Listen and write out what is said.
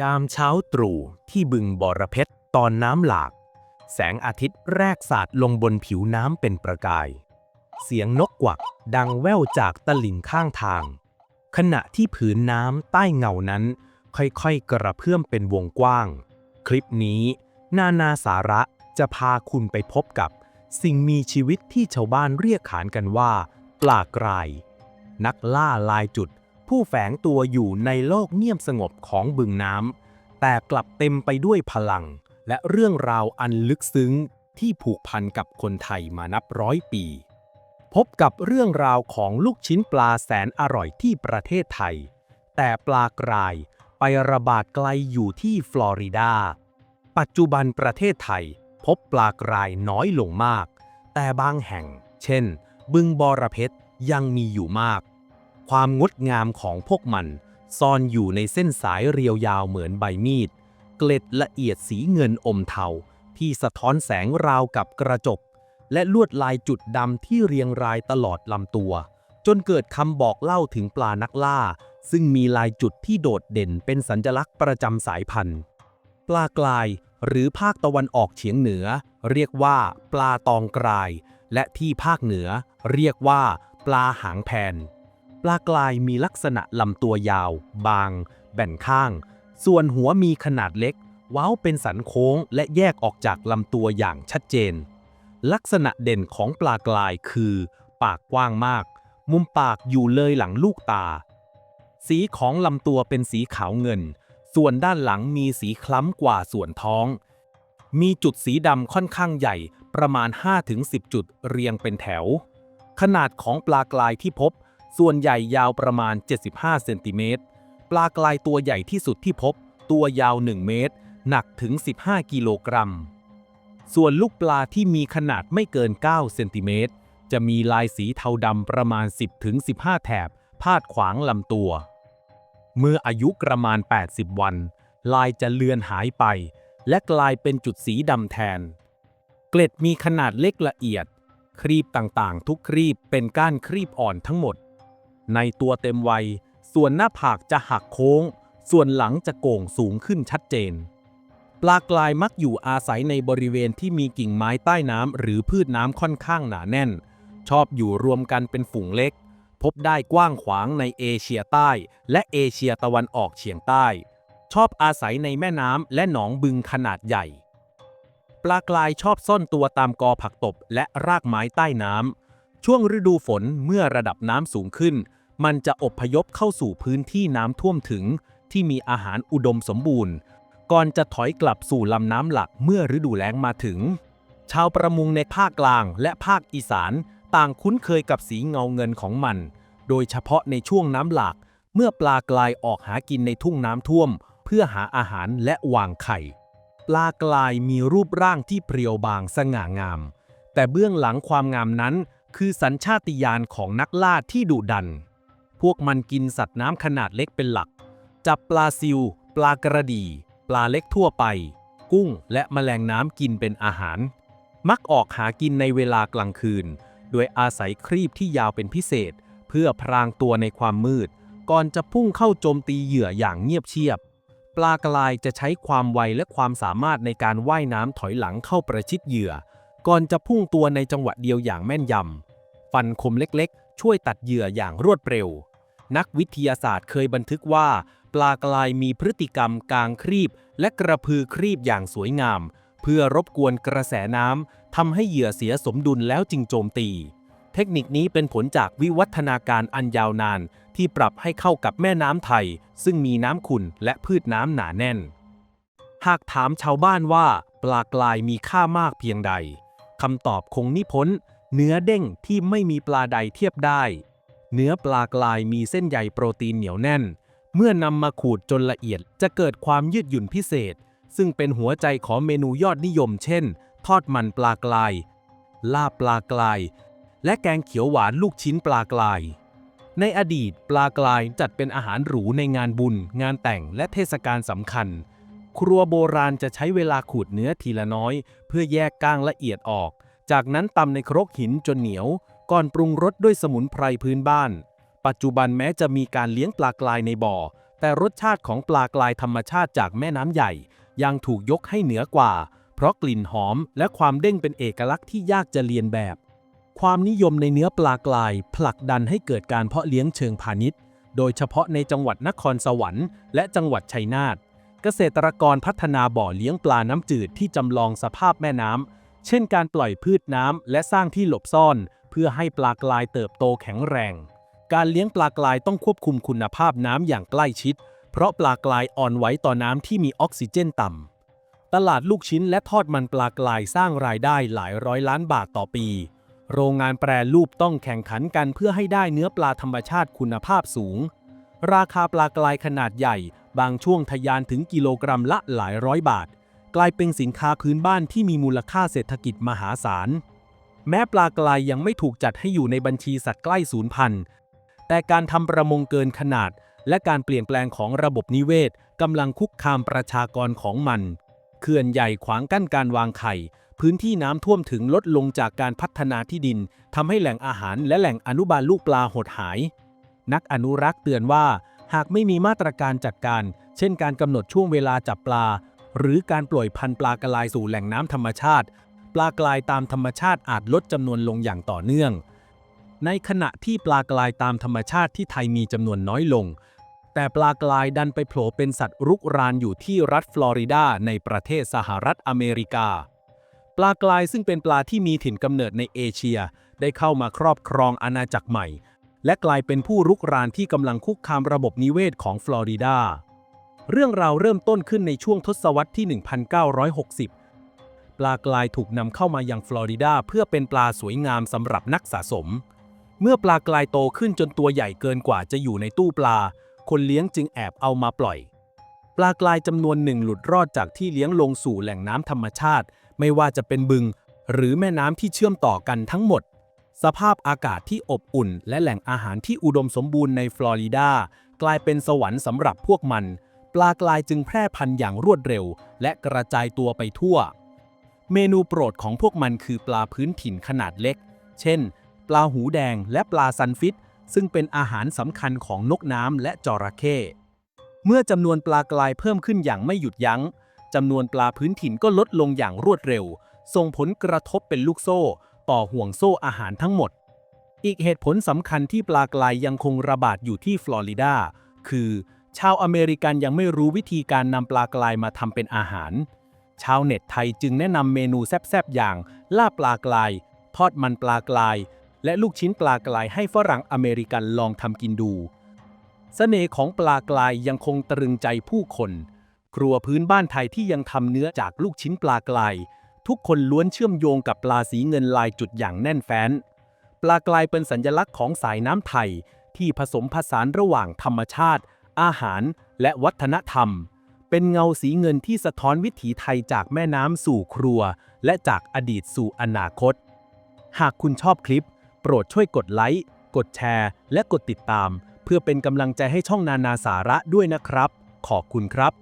ยามเช้าตรู่ที่บึงบอระเพ็ดตอนน้ำหลาก แสงอาทิตย์แรกสาดลงบนผิวน้ำเป็นประกาย เสียงนกกวักดังแว่วจากตลิ่งข้างทาง ขณะที่ผืนน้ำใต้เงานั้น ค่อยๆ กระเพื่อมเป็นวงกว้าง คลิปนี้ นานาสาระจะพาคุณไปพบกับ สิ่งมีชีวิตที่ชาวบ้านเรียกขานกันว่า ปลากราย นักล่าลายจุด ผู้แฝงตัวอยู่ในโลกเงียบสงบของบึงน้ำแต่กลับเต็มไปด้วยพลัง และเรื่องราวอันลึกซึ้งที่ผูกพันกับคนไทยมานับร้อยปี พบกับเรื่องราวของลูกชิ้นปลาแสนอร่อยที่ประเทศไทย แต่ปลากรายไประบาดไกลอยู่ที่ฟลอริดา ปัจจุบันประเทศไทย พบปลากรายน้อยลงมาก แต่บางแห่ง เช่น บึงบอระเพ็ดยังมีอยู่มาก ความงดงามของพวกมัน ซ่อนอยู่ในเส้นสายเรียวยาวเหมือนใบมีด เกล็ดละเอียดสีเงินอมเทา ที่สะท้อนแสงราวกับกระจก และลวดลายจุดดำที่เรียงรายตลอดลำตัว จนเกิดคำบอกเล่าถึงปลานักล่า ซึ่งมีลายจุดที่โดดเด่นเป็นสัญลักษณ์ประจำสายพันธุ์ ปลากลาย หรือภาคตะวันออกเฉียงเหนือ เรียกว่า ปลาตองกราย และที่ภาคเหนือ เรียกว่า ปลาหางแผ่น ปลากลายมีลักษณะลำตัวยาว บาง แบนข้าง ส่วนหัวมีขนาดเล็ก เว้าเป็นสันโค้งและแยกออกจากลำตัวอย่างชัดเจน ลักษณะเด่นของปลากลายคือ ปากกว้างมาก มุมปากอยู่เลยหลังลูกตา สีของลำตัวเป็นสีขาวเงิน ส่วนด้านหลังมีสีคล้ำกว่าส่วนท้อง มีจุดสีดำค่อนข้างใหญ่ประมาณ 5-10 จุดเรียงเป็นแถว ขนาดของปลากลายที่พบ ส่วนใหญ่ยาวประมาณ 75 เซนติเมตร ปลากลายตัวใหญ่ที่สุดที่พบ ตัวยาว 1 เมตร หนักถึง 15 กิโลกรัม ส่วนลูกปลาที่มีขนาดไม่เกิน 9 เซนติเมตร จะมีลายสีเทาดำประมาณ 10-15 แถบ พาดขวางลำตัว เมื่ออายุประมาณ 80 วัน ลายจะเลือนหายไป และกลายเป็นจุดสีดำแทน เกล็ดมีขนาดเล็กละเอียด ครีบต่างๆ ทุกครีบเป็นก้านครีบอ่อนทั้งหมด ในตัวเต็มวัย ส่วนหน้าผากจะหักโค้ง ส่วนหลังจะโก่งสูงขึ้นชัดเจน ปลากลายมักอยู่อาศัยในบริเวณที่มีกิ่งไม้ใต้น้ำหรือพืชน้ำค่อนข้างหนาแน่น ชอบอยู่รวมกันเป็นฝูงเล็ก พบได้กว้างขวางในเอเชียใต้ และเอเชียตะวันออกเฉียงใต้ ชอบอาศัยในแม่น้ำและหนองบึงขนาดใหญ่ปลากลายชอบซ่อนตัวตามกอผักตบและรากไม้ใต้น้ำ ช่วงฤดูฝนเมื่อระดับน้ำสูงขึ้น มันจะอพยพเข้าสู่พื้นที่น้ำท่วมถึงที่มีอาหารอุดมสมบูรณ์ ก่อนจะถอยกลับสู่ลำน้ำหลักเมื่อฤดูแล้งมาถึง ชาวประมงในภาคกลางและภาคอีสานต่างคุ้นเคยกับสีเงาเงินของมัน โดยเฉพาะในช่วงน้ำหลาก เมื่อปลากลายออกหากินในทุ่งน้ำท่วม เพื่อหาอาหารและวางไข่ ปลากลายมีรูปร่างที่เพรียวบางสง่างาม แต่เบื้องหลังความงามนั้น คือสัญชาติญาณของนักล่าที่ดุดัน พวกมันกินสัตว์น้ำขนาดเล็กเป็นหลัก จับปลาซิว ปลากระดี ปลาเล็กทั่วไป กุ้งและแมลงน้ำกินเป็นอาหาร มักออกหากินในเวลากลางคืน โดยอาศัยครีบที่ยาวเป็นพิเศษ เพื่อพรางตัวในความมืด ก่อนจะพุ่งเข้าโจมตีเหยื่ออย่างเงียบเชียบ ปลากลายจะใช้ความไวและความสามารถในการว่ายน้ำถอยหลังเข้าประชิดเหยื่อ ก่อนจะพุ่งตัวในจังหวะเดียวอย่างแม่นยำฟันคมเล็กๆ ช่วยตัดเหยื่ออย่างรวดเร็ว นักวิทยาศาสตร์เคยบันทึกว่า ปลากลายมีพฤติกรรมกางครีบ และกระพือครีบอย่างสวยงาม เพื่อรบกวนกระแสน้ำทำให้เหยื่อเสียสมดุลแล้วจึงโจมตี เทคนิคนี้เป็นผลจากวิวัฒนาการอันยาวนาน ที่ปรับให้เข้ากับแม่น้ำไทย ซึ่งมีน้ำขุ่นและพืชน้ำหนาแน่น หากถามชาวบ้านว่า ปลากลายมีค่ามากเพียงใดคำตอบคงนิพ้นเนื้อเด้งที่ไม่มีปลาใดเทียบได้ เนื้อปลากลายมีเส้นใยโปรตีนเหนียวแน่น เมื่อนำมาขูดจนละเอียดจะเกิดความยืดหยุ่นพิเศษ ซึ่งเป็นหัวใจของเมนูยอดนิยม เช่น ทอดมันปลากลาย ลาบปลากลาย และแกงเขียวหวานลูกชิ้นปลากลาย ในอดีตปลากลายจัดเป็นอาหารหรูในงานบุญ งานแต่งและเทศกาลสำคัญ ครัวโบราณจะใช้เวลาขูดเนื้อทีละน้อย เพื่อแยกก้างละเอียดออก จากนั้นตำในครกหินจนเหนียว ก่อนปรุงรสด้วยสมุนไพรพื้นบ้าน ปัจจุบันแม้จะมีการเลี้ยงปลากลายในบ่อ แต่รสชาติของปลากลายธรรมชาติจากแม่น้ำใหญ่ ยังถูกยกให้เหนือกว่า เพราะกลิ่นหอมและความเด้งเป็นเอกลักษณ์ที่ยากจะเลียนแบบ ความนิยมในเนื้อปลากลาย ผลักดันให้เกิดการเพาะเลี้ยงเชิงพาณิชย์ โดยเฉพาะในจังหวัดนครสวรรค์และจังหวัดชัยนาทเกษตรกรพัฒนาบ่อเลี้ยงปลาน้ำจืดที่จำลองสภาพแม่น้ำเช่นการปล่อยพืชน้ำและสร้างที่หลบซ่อน พื่อให้ปลากลายเติบโตแข็งแรง การเลี้ยงปลากลายต้องควบคุมคุณภาพน้ำอย่างใกล้ชิด เพราะปลากลายอ่อนไหวต่อน้ำที่มีออกซิเจนต่ำ ตลาดลูกชิ้นและทอดมันปลากลายสร้างรายได้หลายร้อยล้านบาทต่อปี โรงงานแปรรูปต้องแข่งขันกันเพื่อให้ได้เนื้อปลาธรรมชาติคุณภาพสูง ราคาปลากลายขนาดใหญ่ บางช่วงทะยานถึงกิโลกรัมละหลายร้อยบาท กลายเป็นสินค้าพื้นบ้านที่มีมูลค่าเศรษฐกิจมหาศาล แม้ปลากลายยังไม่ถูกจัดให้อยู่ในบัญชีสัตว์ใกล้สูญพันธุ์ แต่การทำประมงเกินขนาด และการเปลี่ยนแปลงของระบบนิเวศกำลังคุกคามประชากรของมัน เขื่อนใหญ่ขวางกั้นการวางไข่ พื้นที่น้ำท่วมถึงลดลงจากการพัฒนาที่ดินทำให้แหล่งอาหารและแหล่งอนุบาลลูกปลาหดหาย นักอนุรักษ์เตือนว่า หากไม่มีมาตรการจัดการ เช่น การกำหนดช่วงเวลาจับปลา หรือการปล่อยพันธุ์ปลากระลายสู่แหล่งน้ำธรรมชาติ ปลากลายตามธรรมชาติอาจลดจำนวนลงอย่างต่อเนื่อง ในขณะที่ปลากลายตามธรรมชาติที่ไทยมีจำนวนน้อยลง แต่ปลากลายดันไปโผล่เป็นสัตว์รุกรานอยู่ที่รัฐฟลอริดาในประเทศสหรัฐอเมริกา ปลากลายซึ่งเป็นปลาที่มีถิ่นกำเนิดในเอเชีย ได้เข้ามาครอบครองอาณาจักรใหม่ และกลายเป็นผู้รุกรานที่กำลังคุกคามระบบนิเวศของฟลอริดาเรื่องราวเริ่มต้นขึ้นในช่วงทศวรรษที่ 1960 ปลากลายถูกนำเข้ามายังฟลอริดาเพื่อเป็นปลาสวยงามสำหรับนักสะสม เมื่อปลากลายโตขึ้นจนตัวใหญ่เกินกว่าจะอยู่ในตู้ปลา คนเลี้ยงจึงแอบเอามาปล่อย ปลากลายจำนวนหนึ่งหลุดรอดจากที่เลี้ยงลงสู่แหล่งน้ำธรรมชาติ ไม่ว่าจะเป็นบึง หรือแม่น้ำที่เชื่อมต่อกันทั้งหมด สภาพอากาศที่อบอุ่น และแหล่งอาหารที่อุดมสมบูรณ์ในฟลอริดากลายเป็นสวรรค์สำหรับพวกมัน ปลากลายจึงแพร่พันธุ์อย่างรวดเร็ว และกระจายตัวไปทั่ว เมนูโปรดของพวกมันคือปลาพื้นถิ่นขนาดเล็ก เช่น ปลาหูแดงและปลาซันฟิตซึ่งเป็นอาหารสำคัญของนกน้ำและจระเข้ เมื่อจำนวนปลากลายเพิ่มขึ้นอย่างไม่หยุดยัง้งจำนวนปลาพื้นถิ่นก็ลดลงอย่างรวดเร็ว ส่งผลกระทบเป็นลูกโซ่ ต่อห่วงโซ่อาหารทั้งหมด อีกเหตุผลสำคัญที่ปลากลายยังคงระบาดอยู่ที่ฟลอริดา คือ ชาวอเมริกันยังไม่รู้วิธีการนำปลากลายมาทำเป็นอาหาร ชาวเน็ตไทยจึงแนะนำเมนูแซ่บๆ อย่างลาบปลากลาย ทอดมันปลากลาย และลูกชิ้นปลากลายให้ฝรั่งอเมริกันลองทำกินดูเสน่ห์ของปลากลายยังคงตรึงใจผู้คน ครัวพื้นบ้านไทยที่ยังทำเนื้อจากลูกชิ้นปลากลาย ทุกคนล้วนเชื่อมโยงกับปลาสีเงินลายจุดอย่างแน่นแฟ้น ปลากลายเป็นสัญลักษณ์ของสายน้ำไทย ที่ผสมผสานระหว่างธรรมชาติ อาหาร และวัฒนธรรม เป็นเงาสีเงินที่สะท้อนวิถีไทยจากแม่น้ำสู่ครัว และจากอดีตสู่อนาคต หากคุณชอบคลิป โปรดช่วยกดไลค์ กดแชร์ และกดติดตาม เพื่อเป็นกำลังใจให้ช่องนานาสาระด้วยนะครับ ขอบคุณครับ